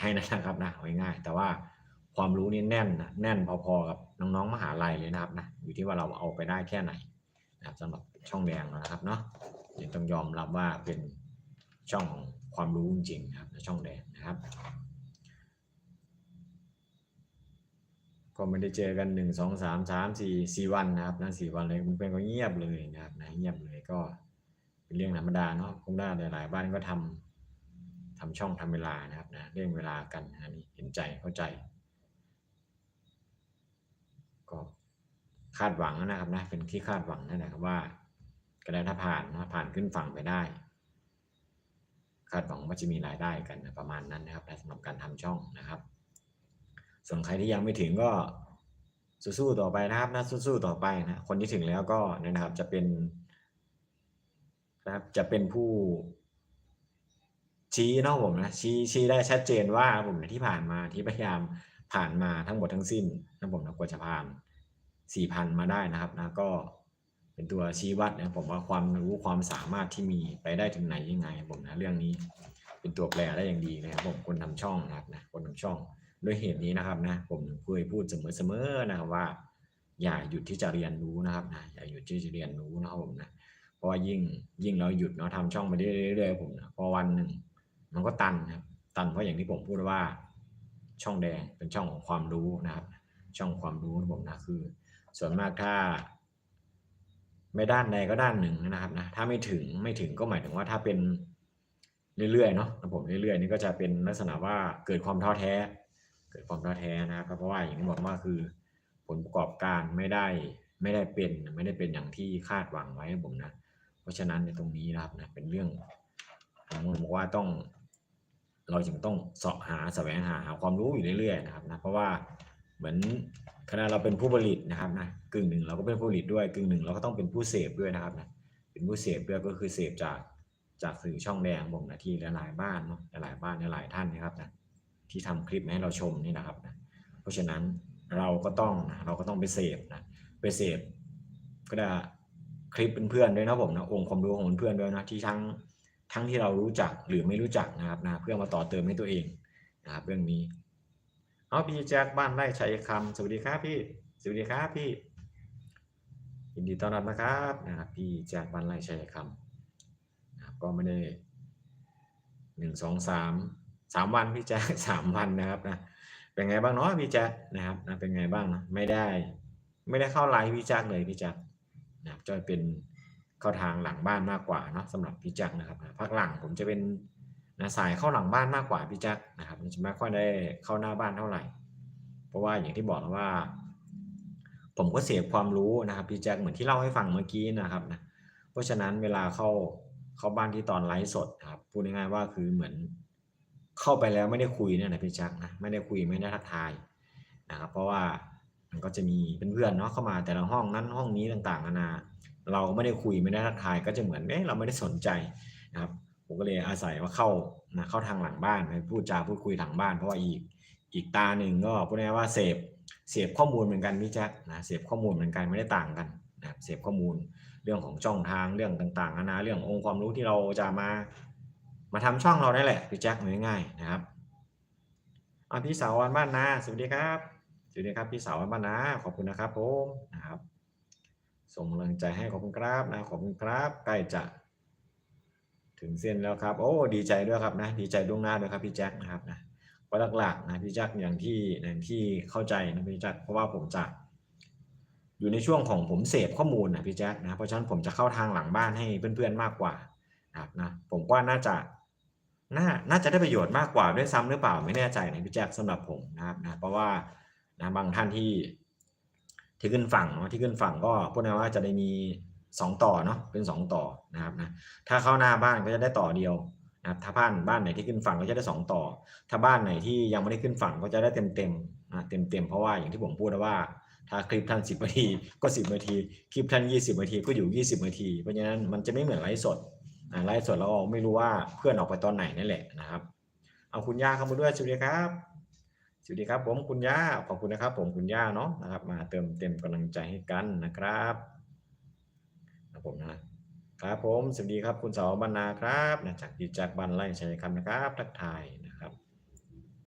ให้นะครับนะง่ายๆแต่ว่าความรู้นี่แน่นนะแน่นพอๆกับน้องๆมหาลัยเลยนะครับนะอยู่ที่ว่าเราเอาไปได้แค่ไหนนะครับสำหรับช่องแดงนะครับเนาะยังต้องยอมรับว่าเป็นช่องของความรู้จริงนะครับช่องแดงนะครับก็ไม่ได้เจอกันหนึ่งสองสามสามสี่สี่วันนะครับนะสี่วันเลยมันเป็นก็เงียบเลยนะครับนะเงียบเลยก็เป็นเรื่องธรรมดาเนาะคงได้หลาย ๆ บ้านก็ทำ ทำช่องทำเวลานะครับนะเรื่องเวลากันนะนี่เห็นใจเข้าใจ ก็คาดหวังนะครับนะเป็นที่คาดหวังนั่นแหละครับว่าก็ได้ถ้าผ่านนะผ่านขึ้นฝั่งไปได้ คาดหวังว่าจะมีรายได้กันนะประมาณนั้นนะครับสำหรับการทำช่องนะครับ ส่วนใครที่ยังไม่ถึงก็สู้ๆต่อไปนะครับนะสู้ๆต่อไปนะคนที่ถึงแล้วก็เนี่ยนะครับจะเป็นนะครับจะเป็นผู้ ชี้เนาะผมนะชี้ชี้ได้ชัดเจนว่าผมที่ผ่านมาที่พยายามผ่านมาทั้งหมดทั้งสิ้นนะผมนะกว่าจะผ่านสี่พันมาได้นะครับนะก็เป็นตัวชี้วัดนะผมว่าความรู้ความสามารถที่มีไปได้ถึงไหนยังไงผมนะเรื่องนี้ เป็นตัวแปรได้อย่างดีเลยครับผมคนทำช่องนะครับนะคนทำช่องด้วยเหตุนี้นะครับนะผมเคยพูดเสมอๆนะครับว่า อย่าหยุดที่จะเรียนรู้นะครับนะอย่าหยุดที่จะเรียนรู้นะครับผมนะเพราะว่ายิ่งยิ่งเราหยุดเนาะทำช่องไปเรื่อยๆผมนะพอวันหนึ่ง มันก็ตันนะครับตันเพราะอย่างที่ผมพูดว่า ช่องแดงเป็นช่องของความรู้นะครับ ช่องความรู้ของผมนะคือ ส่วนมากถ้า ไม่ด้านใดก็ด้านหนึ่งนะครับนะถ้าไม่ถึงไม่ถึงก็หมายถึงว่าถ้าเป็นเรื่อยๆเนาะผมเรื่อยๆนี่ก็จะเป็นลักษณะว่าเกิดความท้อแท้ เกิดความท้อแท้นะครับเพราะว่าอย่างที่บอกว่าคือผลประกอบการไม่ได้ไม่ได้เป็นไม่ได้เป็นอย่างที่คาดหวังไว้ผมนะ เพราะฉะนั้นในตรงนี้นะครับนะเป็นเรื่อง ผมบอกว่าต้อง เราจึงต้องเสาะหาแสวงหาหาความรู้อยู่เรื่อยๆนะครับนะเพราะว่าเหมือนขณะเราเป็นผู้ผลิตนะครับนะกึ่งหนึ่งเราก็เป็นผู้ผลิตด้วยกึ่งหนึ่งเราก็ต้องเป็นผู้เสพด้วยนะครับนะเป็นผู้เสพด้วยก็คือเสพจากจากสื่อช่องแดงผมนะที่หลายๆบ้านเนาะหลายๆบ้านหลายๆท่านนะครับนะที่ทำคลิปมาให้เราชมนี่นะครับนะเพราะฉะนั้นเราก็ต้องนะเราก็ต้องไปเสพนะไปเสพก็ได้คลิปเพื่อนๆด้วยนะผมนะองค์ความรู้ของเพื่อนด้วยนะที่ทั้ง ทั้งที่เรารู้จักหรือไม่รู้จักนะครับนะเพื่อมาต่อเติมให้ตัวเองนะครับเรื่องนี้เอาพี่แจ็คบ้านไร่ชัยคำสวัสดีครับพี่สวัสดีครับพี่ยินดีต้อนรับนะครับนะครับพี่แจ็คบ้านไร่ชัยคำนะครับก็ไม่ได้หนึ่งสองสามสามวันพี่แจ็คสามวันนะครับนะเป็นไงบ้างเนาะพี่แจ็คนะครับนะเป็นไงบ้างนะไม่ได้ ไม่ได้เข้าไลฟ์พี่แจ็คเลยพี่แจ็คนะครับจะเป็น เข้าทางหลังบ้านมากกว่าเนาะสำหรับพี่แจ็คนะครับภาคหลังผมจะเป็นนะสายเข้าหลังบ้านมากกว่าพี่แจ็คนะครับจะไม่ค่อยได้เข้าหน้าบ้านเท่าไหร่ เพราะว่าอย่างที่บอกแล้วว่า ผมก็เสียความรู้นะครับพี่แจ็คเหมือนที่เล่าให้ฟังเมื่อกี้นะครับนะเพราะฉะนั้นเวลาเข้าเข้าบ้านที่ตอนไลฟ์สดครับพูดง่ายๆว่าคือเหมือนเข้าไปแล้วไม่ได้คุยเนี่ยนะพี่แจ็คนะไม่ได้คุยไม่ได้ทักทายนะครับ เพราะว่ามันก็จะมีเพื่อนๆเนาะเข้ามาแต่ละห้องนั้นห้องนี้ต่างๆนานา เราไม่ได้คุยไม่ได้ทักทายก็จะเหมือนเอ๊ะเราไม่ได้สนใจนะครับผมก็เลยอาศัยว่าเข้านะเข้าทางหลังบ้านไปพูดจาพูดคุยหลังบ้านเพราะว่าอีกอีกตาหนึ่งก็พูดง่ายว่าเสพเสพข้อมูลเหมือนกันพี่แจ๊คนะเสพข้อมูลเหมือนกันไม่ได้ต่างกันนะเสพข้อมูลเรื่องของช่องทางเรื่องต่างๆนานาเรื่ององค์ความรู้ที่เราจะมามาทำช่องเราได้แหละพี่แจ๊คง่ายๆนะครับอาพี่สาวบ้านนาสวัสดีครับสวัสดีครับพี่สาวบ้านนาขอบคุณนะครับผมนะครับ ส่งกำลังใจให้ขอบคุณครับนะขอบคุณครับใกล้จะ ถึงเส้นแล้วครับ โอ้ดีใจด้วยครับนะ ดีใจล่วงหน้าด้วยครับพี่แจ็คนะครับนะเพราะหลักๆนะพี่แจ็คอย่างที่อย่างที่เข้าใจนะพี่แจ็คเพราะว่าผมจะ อยู่ในช่วงของผมเสพข้อมูลนะพี่แจ็คนะเพราะฉะนั้นผมจะเข้าทางหลังบ้านให้เพื่อนๆมากกว่านะครับนะผมว่าน่าจะน่าน่าจะได้ประโยชน์มากกว่าด้วยซ้ำหรือเปล่าไม่แน่ใจนะพี่แจ็คสำหรับผมนะครับนะเพราะว่านะบางท่านที่ ที่ขึ้นฝั่งเนาะที่ขึ้นฝั่งก็พูดง่ายว่าจะได้มีสองต่อเนาะเป็นสองต่อนะครับนะถ้าเข้าหน้าบ้านก็จะได้ต่อเดียวนะครับถ้าบ้านบ้านไหนที่ขึ้นฝั่งก็จะได้สองต่อ ถ้าบ้านไหนที่ยังไม่ได้ขึ้นฝั่งก็จะได้เต็มเต็มนะเต็มเต็มเพราะว่าอย่างที่ผมพูดว่า ถ้าคลิปท่านสิบนาทีก็สิบนาทีคลิปท่านยี่สิบนาทีก็อยู่ยี่สิบนาที เพราะฉะนั้นมันจะไม่เหมือนไลฟ์สดไลฟ์สดเราไม่รู้ว่าเพื่อนออกไปตอนไหนนั่นแหละนะครับเอาคุณย่าเข้ามาด้วยสวัสดีครับ สวัสดีครับ ผมคุณย่าขอบคุณนะครับ ผมคุณย่าเนาะนะครับ มาเติมเต็มกำลังใจให้กันนะครับครับผมนะครับผมสวัสดีครับคุณสาวบรรณาครับนะจากดีจากบันไล่ชัยคำนะครับทักทาย